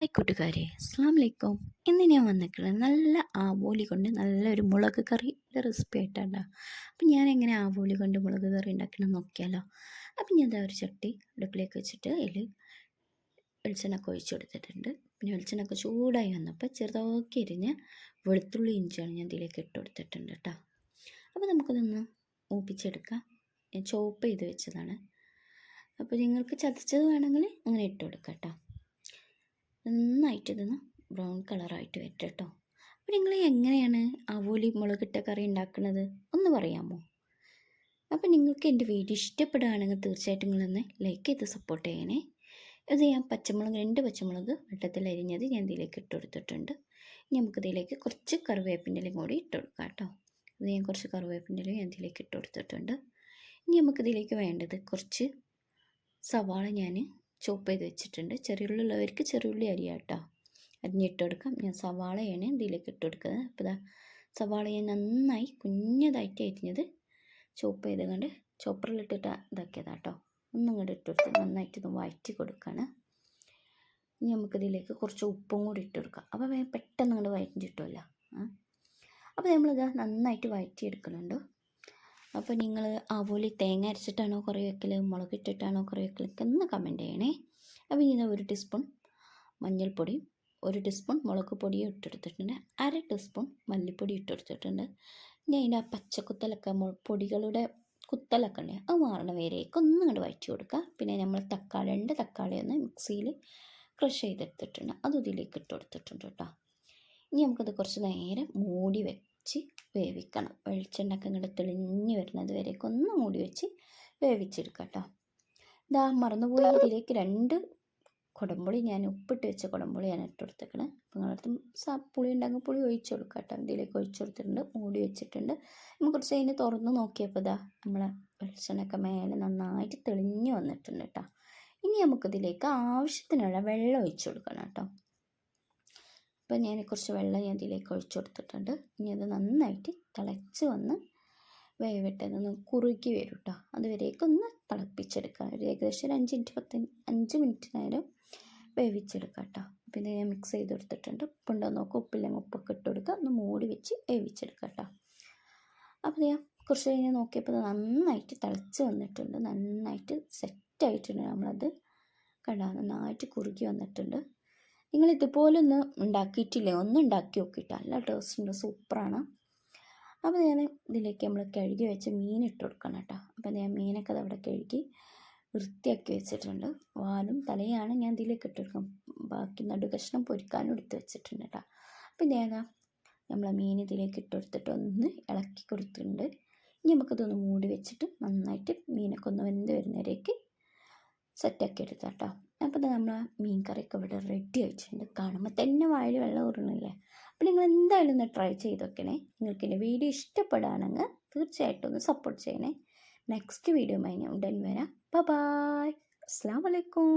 Hi കൂട്ടുകാരെ അസ്സാം വലൈക്കും ഇന്ന് ഞാൻ വന്നിട്ടുള്ളത് നല്ല ആവോലി കൊണ്ട് നല്ലൊരു മുളക് കറിയുടെ റെസിപ്പി ആയിട്ടാണ് അപ്പം ഞാൻ എങ്ങനെ ആവോലി കൊണ്ട് മുളക് കറി ഉണ്ടാക്കണം നോക്കിയാലോ. അപ്പം ഞാൻ എന്താ ഒരു ചട്ടി അടുപ്പിലേക്ക് വെച്ചിട്ട് അതിൽ വെളിച്ചെണ്ണൊക്കെ ഒഴിച്ചു കൊടുത്തിട്ടുണ്ട്. പിന്നെ വെളിച്ചെണ്ണൊക്കെ ചൂടായി വന്നപ്പോൾ ചെറുതാക്കി എരിഞ്ഞ് വെളുത്തുള്ളി ഇഞ്ചിയാണ് ഞാൻ ഇതിലേക്ക് ഇട്ട് കൊടുത്തിട്ടുണ്ട് കേട്ടോ അപ്പോൾ നമുക്കതൊന്ന് മൂപ്പിച്ചെടുക്കാം ഞാൻ ചോപ്പ് ചെയ്ത് വെച്ചതാണ്. അപ്പോൾ നിങ്ങൾക്ക് ചതച്ചത് വേണമെങ്കിൽ അങ്ങനെ ഇട്ട് കൊടുക്കാം കേട്ടോ നന്നായിട്ട് ഇതൊന്ന് ബ്രൗൺ കളറായിട്ട് വരട്ടെ കേട്ടോ അപ്പോൾ നിങ്ങൾ എങ്ങനെയാണ് അവോലി മുളകിട്ട കറി ഉണ്ടാക്കുന്നത് ഒന്ന് പറയാമോ? അപ്പോൾ നിങ്ങൾക്ക് എന്റെ വീഡിയോ ഇഷ്ടപ്പെടുകയാണെങ്കിൽ തീർച്ചയായിട്ടും നിങ്ങളൊന്ന് ലൈക്ക് ചെയ്ത് സപ്പോർട്ട് ചെയ്യണേ. ഇത് ഞാൻ പച്ചമുളക് രണ്ട് പച്ചമുളക് വെട്ടത്തിൽ അരിഞ്ഞത് ഞാൻ ഇതിലേക്ക് ഇട്ട് കൊടുത്തിട്ടുണ്ട്. ഇനി നമുക്ക് ഇതിലേക്ക് കുറച്ച് കറിവേപ്പിന്റെ ഇലയും കൂടി ഇട്ട് കൊടുക്കാം കേട്ടോ. ഇത് ഞാൻ കുറച്ച് കറിവേപ്പിന്റെ ഇലയും ഞാൻ ഇതിലേക്ക് ഇട്ട് കൊടുത്തിട്ടുണ്ട്. ഇനി നമുക്കിതിലേക്ക് വേണ്ടത് കുറച്ച് സവാള ഞാൻ ചോപ്പ് ചെയ്ത് വെച്ചിട്ടുണ്ട്. ചെറിയുള്ളി ഉള്ളവർക്ക് ചെറിയുള്ളി അരിയാം കേട്ടോ. അരിഞ്ഞിട്ട് കൊടുക്കാം. ഞാൻ സവാളയാണ് ഇതിലേക്ക് ഇട്ട് കൊടുക്കുന്നത്. അപ്പോൾ ഇതാ സവാളയെ നന്നായി കുഞ്ഞതായിട്ട് അരിഞ്ഞത് ചോപ്പ് ചെയ്ത് കണ്ട് ചോപ്പറിലിട്ടിട്ട് ഇതാക്കിയതാണ് കേട്ടോ. ഒന്നും കൂടെ ഇട്ട് കൊടുത്ത് നന്നായിട്ട് ഇത് വഴറ്റി കൊടുക്കുകയാണ് ഇനി നമുക്കിതിലേക്ക് കുറച്ച് ഉപ്പും കൂടി ഇട്ട് കൊടുക്കാം. അപ്പോൾ വേഗം പെട്ടെന്ന് അങ്ങോട്ട് വഴറ്റി കിട്ടുമല്ലോ അപ്പോൾ നമ്മളിത് നന്നായിട്ട് വഴറ്റി എടുക്കുന്നുണ്ട് അപ്പോൾ നിങ്ങൾ ആവോലി തേങ്ങ അരച്ചിട്ടാണോ കറി വെക്കൽ മുളകിട്ടിട്ടാണോ കുറേ വെക്കൽ എന്ന് കമന്റ് ചെയ്യണേ. അപ്പോൾ ഇനി ഒരു ടീസ്പൂൺ മഞ്ഞൾപ്പൊടി ഒരു ടീസ്പൂൺ മുളക് പൊടിയും ഇട്ടെടുത്തിട്ടുണ്ട് അര ടീസ്പൂൺ മല്ലിപ്പൊടി ഇട്ടെടുത്തിട്ടുണ്ട്. ഇനി അതിന്റെ ആ പച്ചക്കുത്തലൊക്കെ പൊടികളുടെ കുത്തലൊക്കെ ഉണ്ട് അത് മാറണ വരേക്ക് ഒന്നും ഇങ്ങോട്ട് വഴറ്റി കൊടുക്കുക പിന്നെ നമ്മൾ തക്കാളി രണ്ട് തക്കാളി ഒന്ന് മിക്സിയിൽ ക്രഷ് ചെയ്തെടുത്തിട്ടുണ്ട്. അതും ഇതിലേക്ക് ഇട്ട് കൊടുത്തിട്ടുണ്ട് കേട്ടോ. ഇനി നമുക്കത് കുറച്ച് നേരം മൂടി വെച്ച് വേവിക്കണം. വെളിച്ചെണ്ണൊക്കെ ഇങ്ങോട്ട് തെളിഞ്ഞ് വരുന്നത് വരെയൊക്കെ ഒന്ന് മൂടി വെച്ച് വേവിച്ചെടുക്കാം കേട്ടോ ഇതാ മറന്നുപോയി ഇതിലേക്ക് രണ്ട് കുടംപുളി ഞാൻ ഉപ്പിട്ട് വെച്ച കുടംപുളിയാണ് ഇട്ട് കൊടുത്തേക്കണത് അപ്പോൾ നിങ്ങളടുത്ത് പുളി ഉണ്ടെങ്കിൽ പുളി ഒഴിച്ചു കൊടുക്കാം കേട്ടോ. ഇതിലേക്ക് ഒഴിച്ചു കൊടുത്തിട്ടുണ്ട് മൂടി വെച്ചിട്ടുണ്ട്. നമുക്ക് കുറച്ച് അതിന് തുറന്ന് നോക്കിയപ്പോൾ ഇതാ നമ്മളെ വെളിച്ചെണ്ണൊക്കെ മേലെ നന്നായിട്ട് തെളിഞ്ഞ് വന്നിട്ടുണ്ട് കേട്ടോ. ഇനി നമുക്കിതിലേക്ക് ആവശ്യത്തിനുള്ള വെള്ളം ഒഴിച്ചു കൊടുക്കണം കേട്ടോ. അപ്പോൾ ഞാൻ കുറച്ച് വെള്ളം ഞാൻ ഇതിലേക്ക് ഒഴിച്ചു കൊടുത്തിട്ടുണ്ട്. ഇനി അത് നന്നായിട്ട് തിളച്ച് വന്ന് വേവിട്ടതൊന്ന് കുറുകി വരും കേട്ടോ അതുവരേക്കൊന്ന് തിളപ്പിച്ചെടുക്കാം. ഒരു ഏകദേശം ഒരു അഞ്ച് മിനിറ്റ് പത്ത് അഞ്ച് മിനിറ്റ് നേരം വേവിച്ചെടുക്കാം കേട്ടോ പിന്നെ ഞാൻ മിക്സ് ചെയ്ത് കൊടുത്തിട്ടുണ്ട്. ഉപ്പുണ്ടോ നോക്കുക ഉപ്പില്ലെങ്കിൽ ഉപ്പൊക്കെ ഇട്ട് കൊടുക്കുക. ഒന്ന് മൂടി വെച്ച് വേവിച്ചെടുക്കാം കേട്ടോ അപ്പോൾ ഞാൻ കുറച്ച് കഴിഞ്ഞ് നോക്കിയപ്പോൾ നന്നായിട്ട് തിളച്ച് വന്നിട്ടുണ്ട്. നന്നായിട്ട് സെറ്റായിട്ടുണ്ട് നമ്മളത്. കണ്ടോ? നന്നായിട്ട് കുറുകി വന്നിട്ടുണ്ട്. നിങ്ങൾ ഇതുപോലെ ഒന്ന് ഉണ്ടാക്കിയിട്ടില്ലേ? ഒന്ന് ഉണ്ടാക്കി നോക്കിയിട്ട് നല്ല ടേസ്റ്റ് ഉണ്ട്. സൂപ്പറാണ് അപ്പോൾ ഞാൻ ഇതിലേക്ക് നമ്മൾ കഴുകി വെച്ച മീൻ ഇട്ട് കൊടുക്കണം കേട്ടോ. അപ്പോൾ ഞാൻ മീനൊക്കെ അവിടെ കഴുകി വൃത്തിയാക്കി വെച്ചിട്ടുണ്ട്. വാലും തലയാണ് ഞാൻ ഇതിലേക്ക് ഇട്ട് കൊടുക്കും ബാക്കി നടു കഷ്ണം പൊരിക്കാനും എടുത്ത് വെച്ചിട്ടുണ്ട് കേട്ടോ. അപ്പോൾ ഞാൻ നമ്മൾ മീൻ ഇതിലേക്ക് ഇട്ട് കൊടുത്തിട്ട് ഒന്ന് ഇളക്കി കൊടുത്തിട്ടുണ്ട്. ഇനി നമുക്കതൊന്ന് മൂടി വെച്ചിട്ട് നന്നായിട്ട് മീനൊക്കെ ഒന്ന് വെന്ത് വരുന്നവരേക്ക് സെറ്റാക്കി എടുത്താട്ടോ. അപ്പോൾ നമ്മൾ ആ മീൻ കറിയൊക്കെ ഇവിടെ റെഡി ആയിട്ടുണ്ട്. കാണുമ്പോൾ തന്നെ വായിൽ വെള്ളം ഊറണില്ലേ? അപ്പോൾ നിങ്ങൾ എന്തായാലും ഒന്ന് ട്രൈ ചെയ്ത് വെക്കണേ നിങ്ങൾക്ക് എന്റെ വീഡിയോ ഇഷ്ടപ്പെടുകയാണെങ്കിൽ തീർച്ചയായിട്ടും ഒന്ന് സപ്പോർട്ട് ചെയ്യണേ. നെക്സ്റ്റ് വീഡിയോ ഞാൻ ഉടൻ വരാം. ബൈ അസ്സാം വലൈക്കും